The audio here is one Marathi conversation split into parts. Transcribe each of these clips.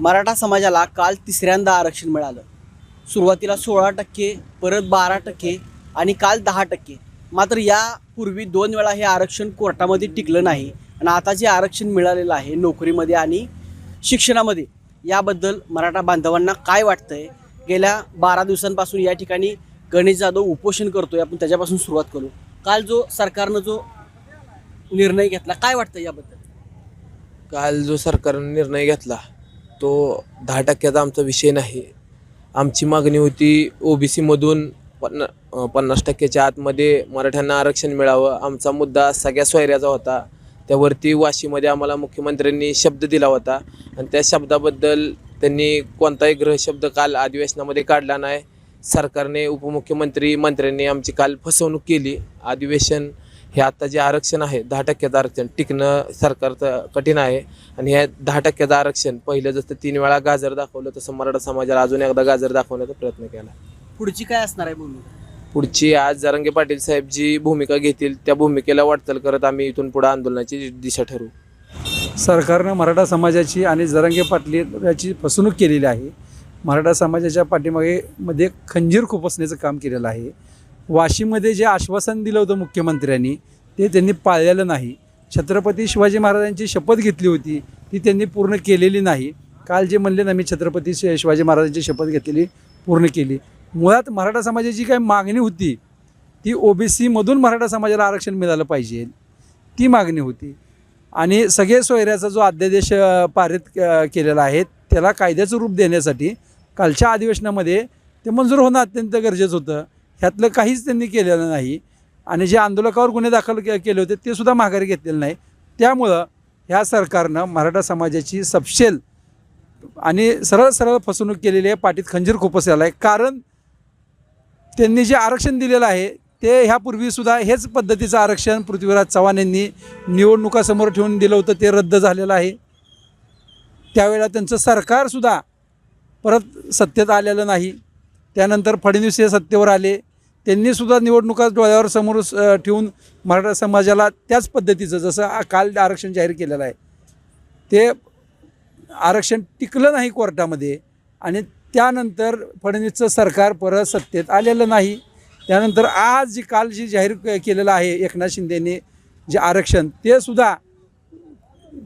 मराठा समाजाला काल तिसऱ्यांदा आरक्षण मिळालं. सुरुवातीला सोळा टक्के परत बारा टक्के आणि काल दहा टक्के. मात्र यापूर्वी दोन वेळा हे आरक्षण कोर्टामध्ये टिकलं नाही आणि आता जे आरक्षण मिळालेलं आहे नोकरीमध्ये आणि शिक्षणामध्ये याबद्दल मराठा बांधवांना काय वाटतंय? गेल्या बारा दिवसांपासून या ठिकाणी गणेश जाधव उपोषण करतोय आपण त्याच्यापासून सुरुवात करू. काल जो सरकारनं जो निर्णय घेतला काय वाटतं याबद्दल? काल जो सरकारनं निर्णय घेतला तो दहा टक्क्याचा आमचा विषय नाही. आमची मागणी होती ओबीसीमधून पन्ना पन्नास टक्क्याच्या आतमध्ये मराठ्यांना आरक्षण मिळावं. आमचा मुद्दा सगळ्या सोयऱ्याचा होता. त्यावरती वाशीमध्ये आम्हाला मुख्यमंत्र्यांनी शब्द दिला होता. आणि त्या शब्दाबद्दल त्यांनी कोणताही ग्रहशब्द काल अधिवेशनामध्ये काढला नाही. सरकारने उपमुख्यमंत्री मंत्र्यांनी आमची काल फसवणूक केली. अधिवेशन हे आता जे आरक्षण आहे दहा टक्क्याचं आरक्षण टिकणं सरकारचं कठीण आहे. आणि हे दहा टक्क्याचं आरक्षण पहिलं जसं तीन वेळा गाजर दाखवलं तसं मराठा समाजाला अजून एकदा गाजर दाखवण्याचा प्रयत्न केला. पुढची काय असणार आहे भूमिका? पुढची आज जरांगे पाटील साहेब जी भूमिका घेतील त्या भूमिकेला वाटचाल करत आम्ही इथून पुढे आंदोलनाची दिशा ठरवू. सरकारनं मराठा समाजाची आणि जरांगे पाटील याची फसवणूक केलेली आहे. मराठा समाजाच्या पाठीमागे मध्ये खंजीर खुपसण्याचं काम केलेलं आहे. वाशीमध्ये जे आश्वासन दिलं होतं मुख्यमंत्र्यांनी ते त्यांनी पाळलेलं नाही. छत्रपती शिवाजी महाराजांची शपथ घेतली होती ती त्यांनी पूर्ण केलेली नाही. काल जे म्हणले ना मी छत्रपती शिवाजी महाराजांची शपथ घेतलेली पूर्ण केली. मुळात मराठा समाजाची काय मागणी होती ती ओबीसीमधून मराठा समाजाला आरक्षण मिळालं पाहिजे. ती मागणी होती. आणि सगळे सोयऱ्याचा जो अध्यादेश पारित केलेला आहे त्याला कायद्याचं रूप देण्यासाठी कालच्या अधिवेशनामध्ये ते मंजूर होणं अत्यंत गरजेचं होतं. ह्यातलं काहीच त्यांनी केलेलं नाही. आणि जे आंदोलकावर गुन्हे दाखल के केले होते ते सुद्धा माघारी घेतलेले नाही. त्यामुळं ह्या सरकारनं मराठा समाजाची सपशेल आणि सरळ सरळ फसवणूक केलेली आहे. पाठीत खंजीर खुपसलेला आहे. कारण त्यांनी जे आरक्षण दिलेलं आहे ते ह्यापूर्वीसुद्धा हेच पद्धतीचं आरक्षण पृथ्वीराज चव्हाण यांनी निवडणुकासमोर ठेवून दिलं होतं ते रद्द झालेलं आहे. त्यावेळेला त्यांचं सरकारसुद्धा परत सत्तेत आलेलं नाही. त्यानंतर फडणवीस हे सत्तेवर आले. त्यांनीसुद्धा निवडणुका डोळ्यावर समोर ठेवून मराठा समाजाला त्याच पद्धतीचं जसं काल आरक्षण जाहीर केलेलं आहे ते आरक्षण टिकलं नाही कोर्टामध्ये आणि त्यानंतर फडणवीसचं सरकार परत सत्तेत आलेलं नाही. त्यानंतर आज जी काल जी जाहीर केलेलं आहे एकनाथ शिंदेने जे आरक्षण ते सुद्धा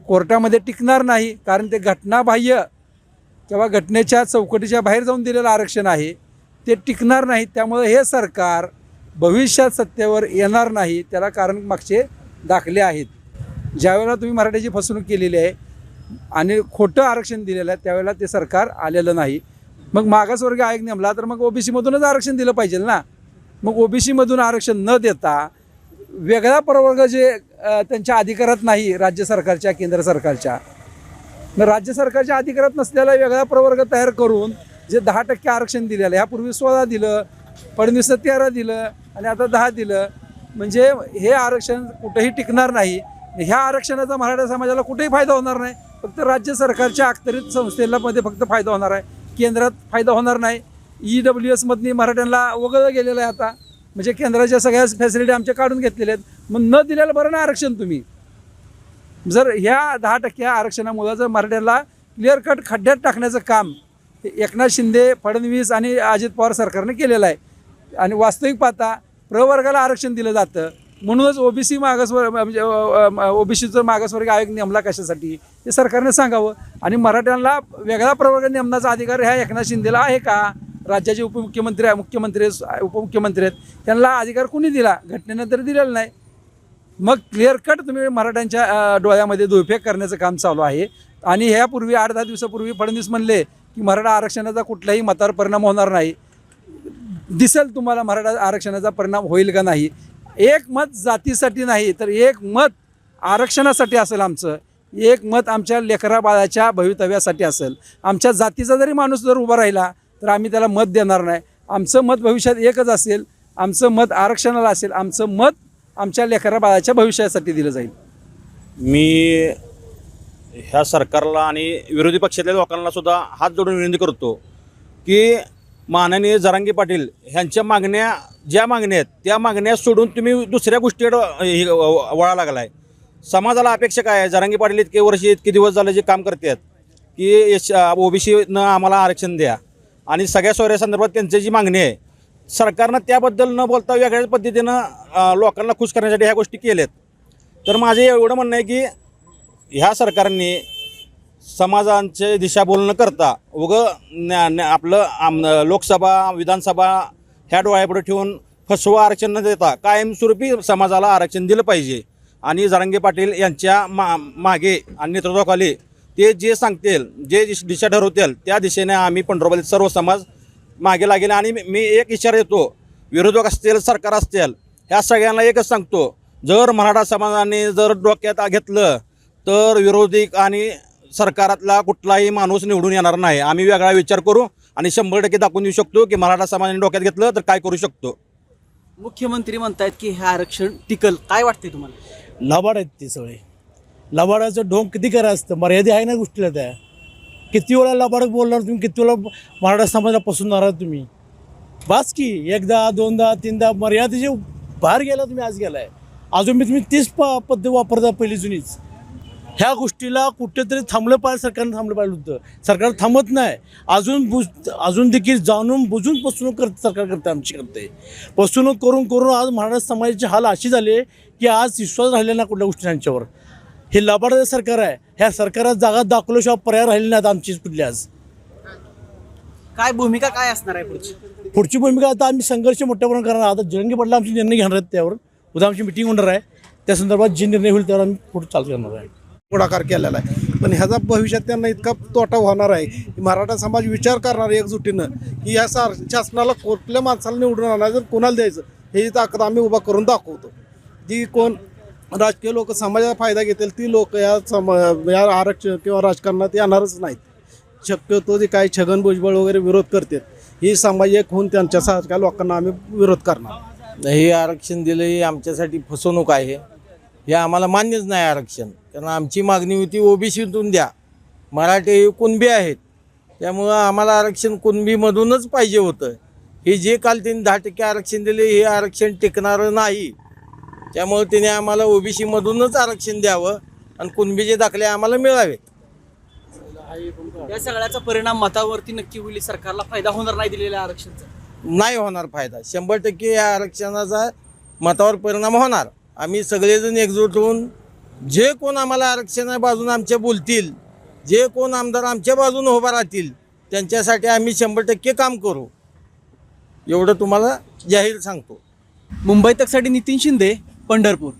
कोर्टामध्ये टिकणार नाही कारण ते घटनाबाह्य किंवा घटनेच्या चौकटीच्या बाहेर जाऊन दिलेलं आरक्षण आहे. ते टिकणार नाही त्यामुळे हे सरकार भविष्यात सत्तेवर येणार नाही. त्याला कारण मागचे दाखले आहेत. ज्यावेळेला तुम्ही मराठ्याची फसवणूक केलेली आहे आणि खोटं आरक्षण दिलेलं आहे त्यावेळेला ते सरकार आलेलं नाही. मग मागासवर्ग आयोग नेमला तर मग ओबीसीमधूनच आरक्षण दिलं पाहिजे ना. मग ओबीसीमधून आरक्षण न देता वेगळा प्रवर्ग जे त्यांच्या अधिकारात नाही राज्य सरकारच्या केंद्र सरकारच्या. मग राज्य सरकारच्या अधिकारात नसलेला वेगळा प्रवर्ग तयार करून जे दहा टक्के आरक्षण दिलेलं आहे ह्यापूर्वी सोळा दिलं फडणवीसनं तेरा दिलं आणि आता दहा दिलं. म्हणजे हे आरक्षण कुठंही टिकणार नाही. ह्या आरक्षणाचा मराठा समाजाला कुठेही फायदा होणार नाही. फक्त राज्य सरकारच्या अखतरीत संस्थेला मध्ये फक्त फायदा होणार आहे. केंद्रात फायदा होणार नाही. ई डब्ल्यू एसमधनी मराठ्यांना वगळलं गेलेलं आहे आता. म्हणजे केंद्राच्या सगळ्या फॅसिलिटी आमच्या काढून घेतलेल्या आहेत. मग न दिलेलं बरं ना आरक्षण तुम्ही. जर ह्या दहा टक्के आरक्षणामुळं जर मराठ्याला क्लिअर कट खड्ड्यात टाकण्याचं काम एकनाथ शिंदे फडणवीस आणि अजित पवार सरकारने केलेला आहे. आणि वास्तविक पाहता प्रवर्गाला आरक्षण दिलं जातं. म्हणूनच ओबीसी मागासवर्ग म्हणजे ओबीसीचं मागासवर्ग आयोग नेमला कशासाठी हे सरकारने सांगावं. आणि मराठ्यांना वेगळा प्रवर्ग नेमण्याचा अधिकार ह्या एकनाथ शिंदेला आहे का? राज्याचे उपमुख्यमंत्री मुख्यमंत्री उपमुख्यमंत्री आहेत. त्यांना अधिकार कोणी दिला? घटनेनं तर दिलेला नाही. मग क्लिअर कट तुम्ही मराठ्यांच्या डोळ्यामध्ये दुर्फेक करण्याचं काम चालू आहे. आणि ह्यापूर्वी आठ दहा दिवसापूर्वी फडणवीस म्हणले की मराठा आरक्षणाचा कुठल्याही मतावर परिणाम होणार नाही. दिसेल तुम्हाला मराठा आरक्षणाचा परिणाम होईल का नाही. एक मत जातीसाठी नाही तर एक मत आरक्षणासाठी असेल आमचं. एक मत आमच्या लेकराबाळाच्या भवितव्यासाठी असेल. आमच्या जातीचा जरी माणूस जर उभा राहिला तर आम्ही त्याला मत देणार नाही. आमचं मत भविष्यात एकच असेल आमचं मत आरक्षणाला असेल आमचं मत आमच्या लेकराबाळाच्या भविष्यासाठी दिलं जाईल. मी ह्या सरकारला आणि विरोधी पक्षातल्या लोकांना सुद्धा हात जोडून विनंती करतो की माननीय जरांगी पाटील ह्यांच्या मागण्या ज्या मागण्या आहेत त्या मागण्या सोडून तुम्ही दुसऱ्या गोष्टीकडे हे वळा लागला आहे समाजाला अपेक्षा काय आहे? जरांगी पाटील इतके वर्ष इतके दिवस झाले जे काम करतात की एस ओबीसीनं आम्हाला आरक्षण द्या. आणि सगळ्या सोयऱ्यासंदर्भात त्यांची जी मागणी आहे सरकारनं त्याबद्दल न बोलता वेगळ्याच पद्धतीनं लोकांना खुश करण्यासाठी ह्या गोष्टी केल्यात. तर माझे एवढं म्हणणं आहे की ह्या सरकारने समाजांचे दिशाभूल न करता उगं न्या- आपलं आम लोकसभा विधानसभा ह्या डोळ्यापुढे ठेवून फसवं आरक्षण न देता कायमस्वरूपी समाजाला आरक्षण दिलं पाहिजे. आणि जरांगे पाटील यांच्या मा मागे आणि नेतृत्वाखाली ते जे सांगतील जे दिश- दिशा ठरवतील त्या दिशेने आम्ही पंढरपूर सर्व समाज मागे लागेल. आणि मी- मी एक इशारा देतो विरोधक असतील सरकार असतील ह्या सगळ्यांना एकच सांगतो जर मराठा समाजाने जर डोक्यात घेतलं तर विरोधी आणि सरकारातला कुठलाही माणूस निवडून येणार नाही. आम्ही वेगळा विचार करू आणि शंभर टक्के दाखवून देऊ शकतो की मराठा समाजाने डोक्यात घेतलं तर काय करू शकतो. मुख्यमंत्री म्हणतायत की हे आरक्षण टिकल. काय वाटते तुम्हाला? लबाड आहेत ते सगळे. लबाडाचं ढोंग किती करा असतं? मर्यादा आहे ना गोष्टीला त्या. किती वेळा लबाड बोलणार तुम्ही? किती वेळा मराठा समाजाला पसरणार आहात तुम्ही? बास की एकदा दोनदा तीनदा मर्यादेचे बाहेर गेला तुम्ही आज गेलाय. अजून मी तुम्ही तीच प पद्धत वापरता पहिली जुनीच. ह्या गोष्टीला कुठेतरी थांबलं पाहिजे सरकारनं थांबलं पाहिजे होतं. सरकार थांबत नाही. अजून बुज अजून देखील जाणून बुजून फसवणूक करत सरकार करते आमची करते फसवणूक करून करून आज मराठा समाजाचे हाल अशी झाले की आज विश्वास राहिला ना कुठल्या गोष्टी यांच्यावर. हे लबाडाचं सरकार आहे. ह्या सरकारात जागा दाखवल्याशिवाय पर्याय राहिले नाहीत आमची कुठली आज. काय भूमिका काय असणार आहे पुढची? पुढची भूमिका आता आम्ही संघर्ष मोठ्या प्रमाणात करणार आता जरंगी पडला आमचे निर्णय घेणार आहेत त्यावर. उद्या आमची मिटिंग होणार आहे. त्या संदर्भात जे निर्णय होईल त्यावर आम्ही पुढे चालू करणार आहे. पुढाकार केलेला आहे. पण ह्याचा भविष्यात त्यांना इतका तोटा होणार आहे की मराठा समाज विचार करणार आहे एकजुटीनं की या सार शासनाला कुठल्या माणसाला निवडून आणायचं कोणाला द्यायचं हे ताकद आम्ही उभा करून दाखवतो. जी कोण राजकीय लोक समाजाचा फायदा घेतील ती लोक या सम या आरक्षण किंवा राजकारणात येणारच नाहीत. शक्यतो जे काही छगन भुजबळ वगैरे विरोध करतात ही समाज एक होऊन त्यांच्यासारख्या लोकांना आम्ही विरोध करणार. हे आरक्षण दिलं ही आमच्यासाठी फसवणूक आहे. हे आम्हाला मान्यच नाही आरक्षण. कारण आमची मागणी होती ओबीसीतून द्या. मराठे हे कुणबी आहेत. त्यामुळं आम्हाला आरक्षण कुणबीमधूनच पाहिजे होतं. हे जे काल त्यांनी दहा टक्के आरक्षण दिले हे आरक्षण टिकणारं नाही. त्यामुळं त्याने आम्हाला ओबीसीमधूनच आरक्षण द्यावं आणि कुणबीचे दाखले आम्हाला मिळावे. या सगळ्याचा परिणाम मतावरती नक्की होईल सरकारला फायदा होणार नाही दिलेल्या आरक्षणचा? नाही होणार फायदा. शंभर टक्के या आरक्षणाचा मतावर परिणाम होणार. आम्ही सगळेजण एकजूट होऊन जे कोण आम्हाला आरक्षणा बाजून आमच्या बोलतील जे कोण आमदार आमच्या बाजून उभा राहतील त्यांच्यासाठी आम्ही शंभर टक्के काम करू. एवढं तुम्हाला जाहीर सांगतो. मुंबई तकसाठी नितीन शिंदे पंढरपूर.